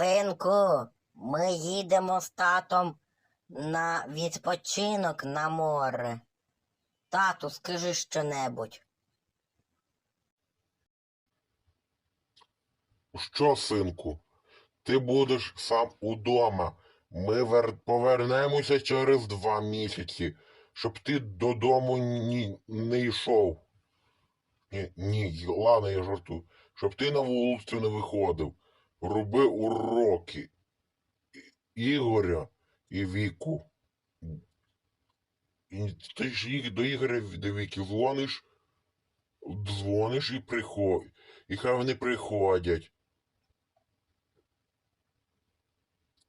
Синку, ми їдемо з татом на відпочинок на море. Тату, скажи щонебудь. Що, синку? Ти будеш сам удома. Ми вер... повернемося через два місяці, щоб ти додому ні... не йшов. Ні, ні, ладно, я жартую. Щоб ти на вулицю не виходив. Роби уроки. Ігоря і Віку. І ти ж їх до Ігоря до Віки дзвониш, дзвониш і приходь. І хай вони приходять.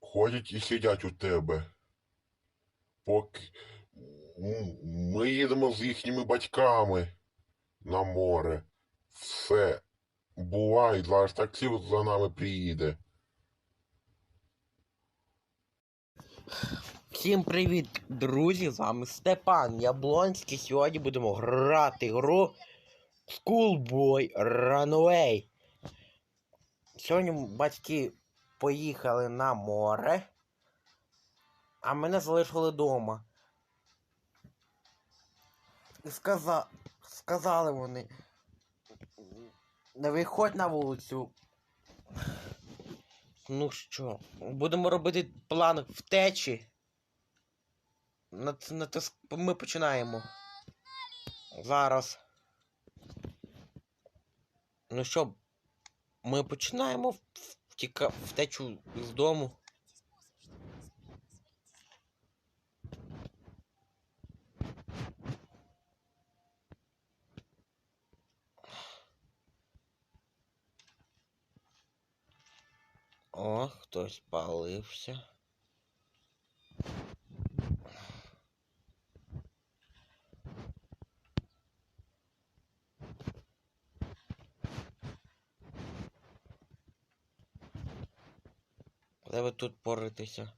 Ходять і сидять у тебе. Поки ми їдемо з їхніми батьками на море. Все. Бувай, зараз таксі за нами приїде. Всім привіт, друзі! З вами Степан Яблонський. Сьогодні будемо грати гру Schoolboy Runaway. Сьогодні батьки поїхали на море, а мене залишили вдома. Сказа... сказали вони. Не виходь на вулицю. Ну що, будемо робити план втечі. Ми починаємо. Зараз. Ну що, ми починаємо втіка... втечу з дому. О, хтось палився. Треба тут поритися?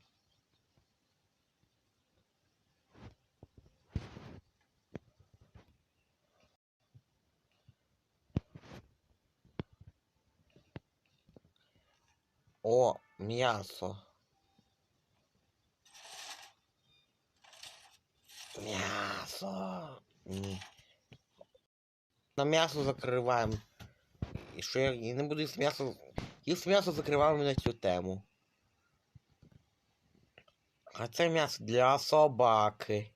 О, м'ясо. М'ясо. На м'ясо закриваємо. І що я не буду їсти м'ясо. Їсти м'ясо закриваємо на цю тему. А це м'ясо для собаки.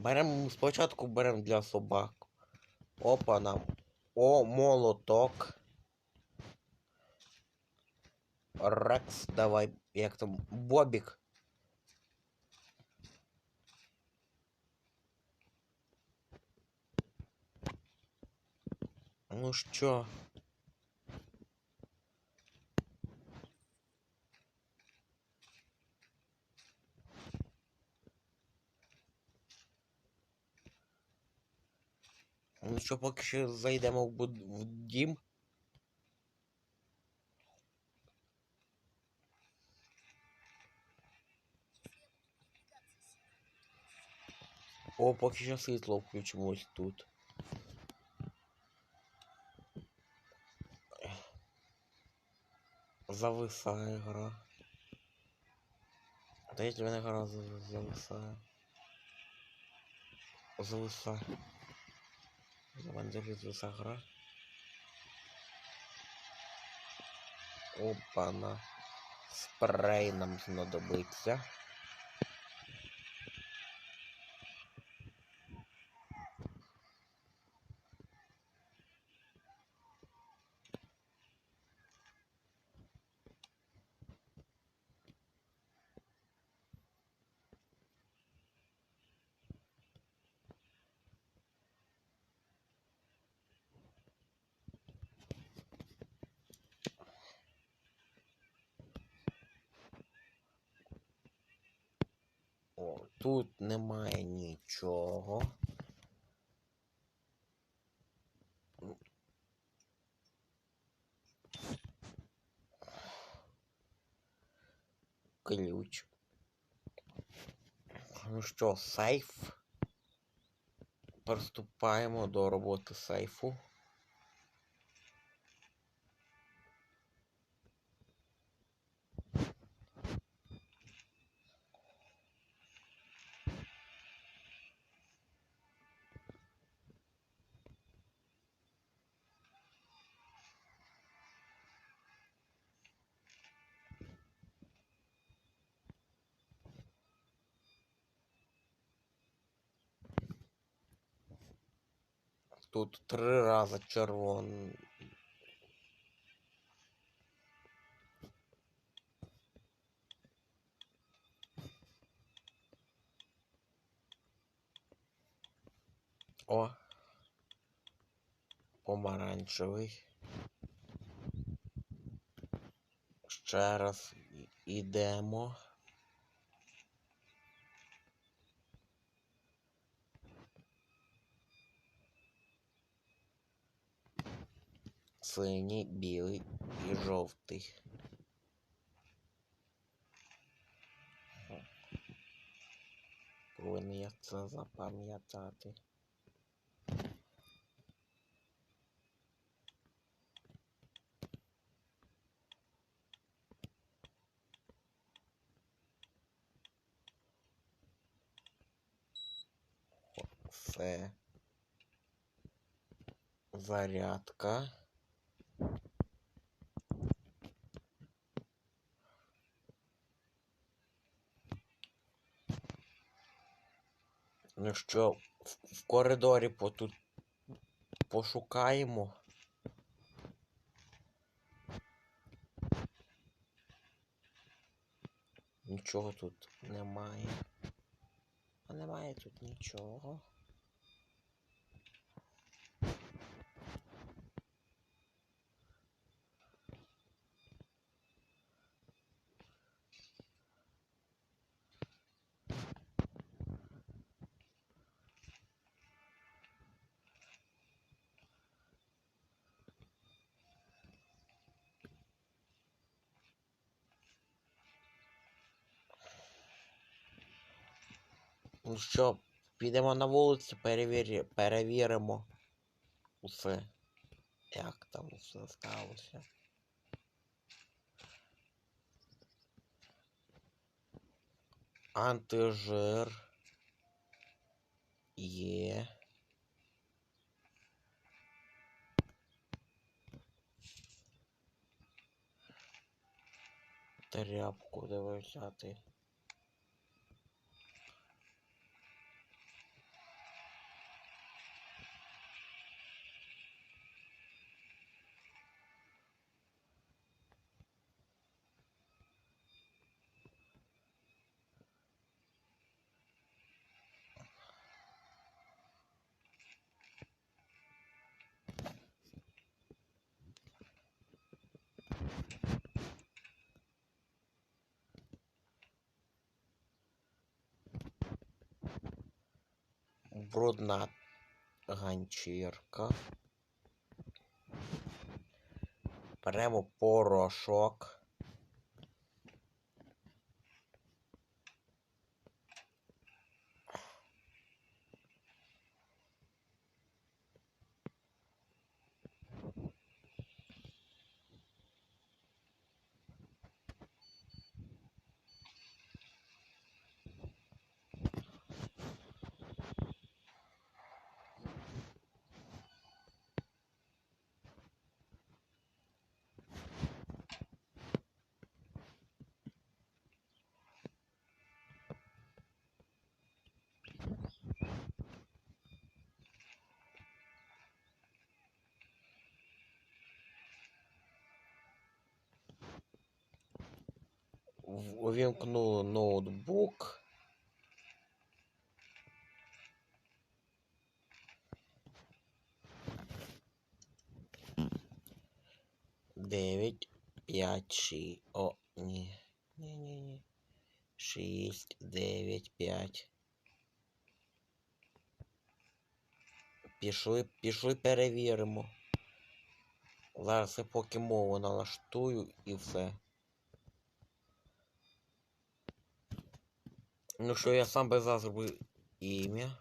Беремо спочатку беремо для собак. Опа нам. О, молоток. Рекс, давай, як там, Бобік. Ну що? Ну що, поки що зайдемо в, буд... в дім. О, поки що світло включимо ось тут. Зависає гра. Та якщо мене гра за- зависає. Зависає. Завантажить зависає гра. Опа-на. Спрей нам знадобиться. Тут немає нічого. Ключ. Ну що, сейф? Приступаємо до роботи сейфу. Тут три рази червон. О. Помаранчевий. Ще раз ідемо. Синій, білий і жовтий. Повинен я це запам'ятати. Все. Зарядка. Ну що, в коридорі по тут пошукаємо. Нічого тут немає. А немає тут нічого. Ну що, підемо на вулицю, перевірі... перевіримо усе. Як там усе сталося. Антижир. Є. Тряпку де взяти. Брудна ганчірка. Беремо порошок. Увімкнули ноутбук. Дев'ять, п'ять, шість. О, ні. Ні, ні, ні. Шість, дев'ять, п'ять. Пішли, пішли перевіримо. Зараз я поки мову налаштую і все. Ну що, я сам вас зробив ім'я.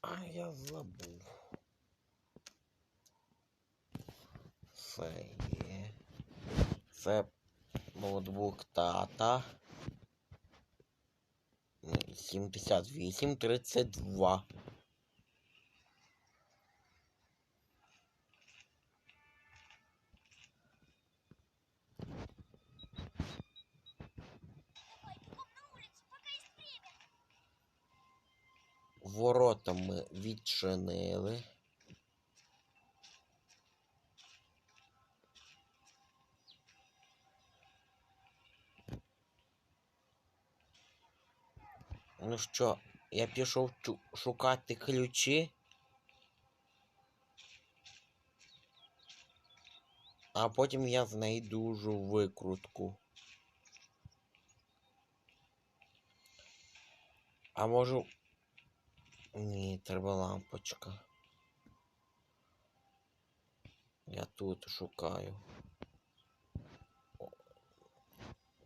А я забув. Це є. Це ноутбук тата. 7832. Ворота ми відчинили. Ну що, я пішов шукати ключі. А потім я знайду жу викрутку. А можу. Ні, треба лампочка. Я тут шукаю.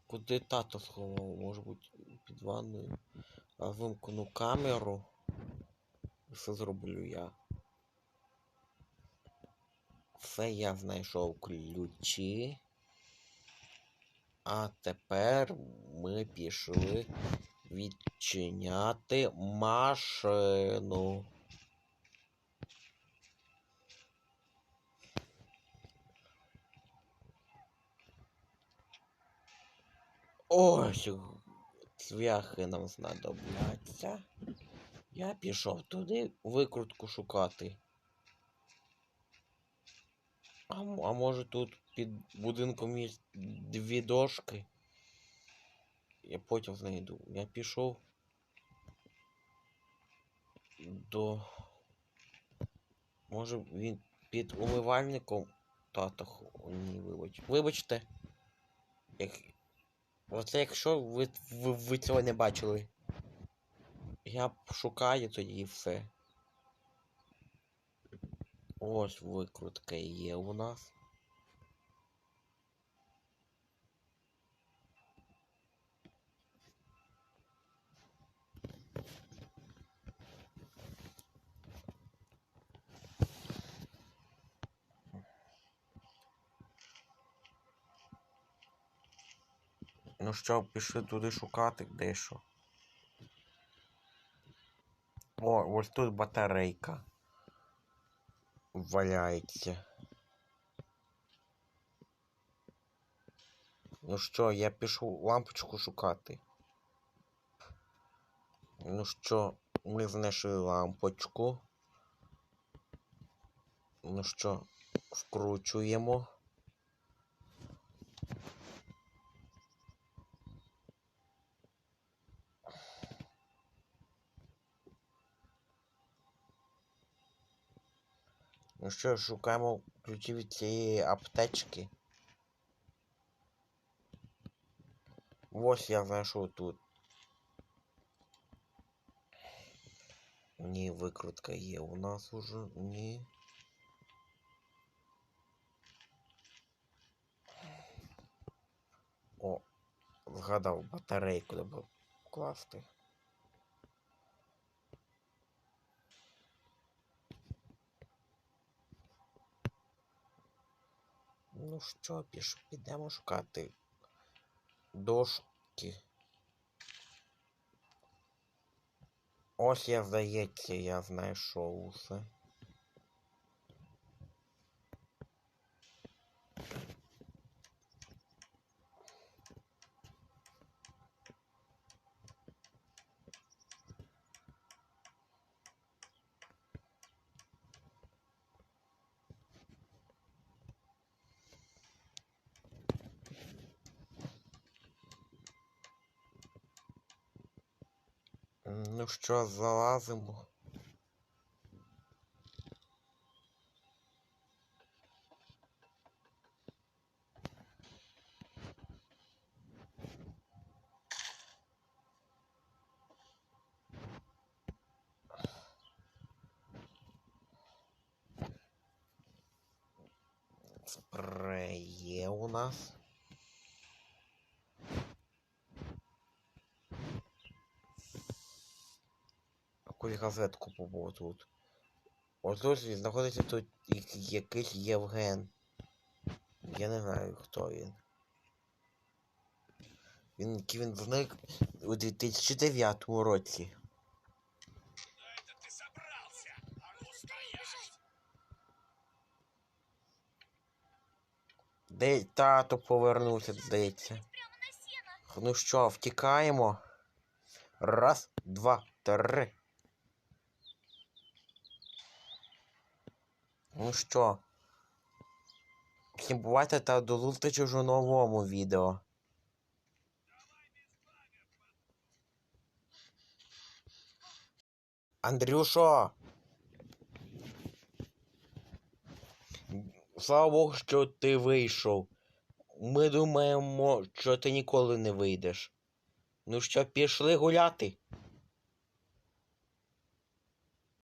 Куди тато сховав? Може бути під ванною. А вимкну камеру. Все зроблю я. Все я знайшов ключі. А тепер ми пішли відчиняти машину. Ось цвяхи нам знадобляться. Я пішов туди викрутку шукати. А, а може тут під будинком є дві дошки? Я потім знайду. Я пішов до. Може він під умивальником. Тато, ні, вибач. Вибачте. Як... Оце якщо ви, ви, ви цього не бачили. Я шукаю тоді все. Ось викрутка є у нас. Ну що, пішли туди шукати дещо. О, ось тут батарейка. Валяється. Ну що, я пішов лампочку шукати. Ну що, ми знайшли лампочку. Ну що, вкручуємо. Ну що, шукаємо ключі від цієї аптечки. Ось я знайшов тут. Ні, викрутка є у нас уже. Ні. О, згадав батарейку треба класти. Ну що, піш, підемо шукати дошки. Ось я, здається, я знайшов усе. Що, залазимо. Спрей. є у нас. Якусь газетку побув тут. Отут знаходиться тут якийсь Євген. Я не знаю, хто він. Він, він зник у 2009 році. Де тато повернувся, здається. Ну що, втікаємо? Раз, два, три. Ну що? Всім бувайте та до зустрічі у новому відео. Андрюшо! Слава Богу, що ти вийшов. Ми думаємо, що ти ніколи не вийдеш. Ну що, пішли гуляти?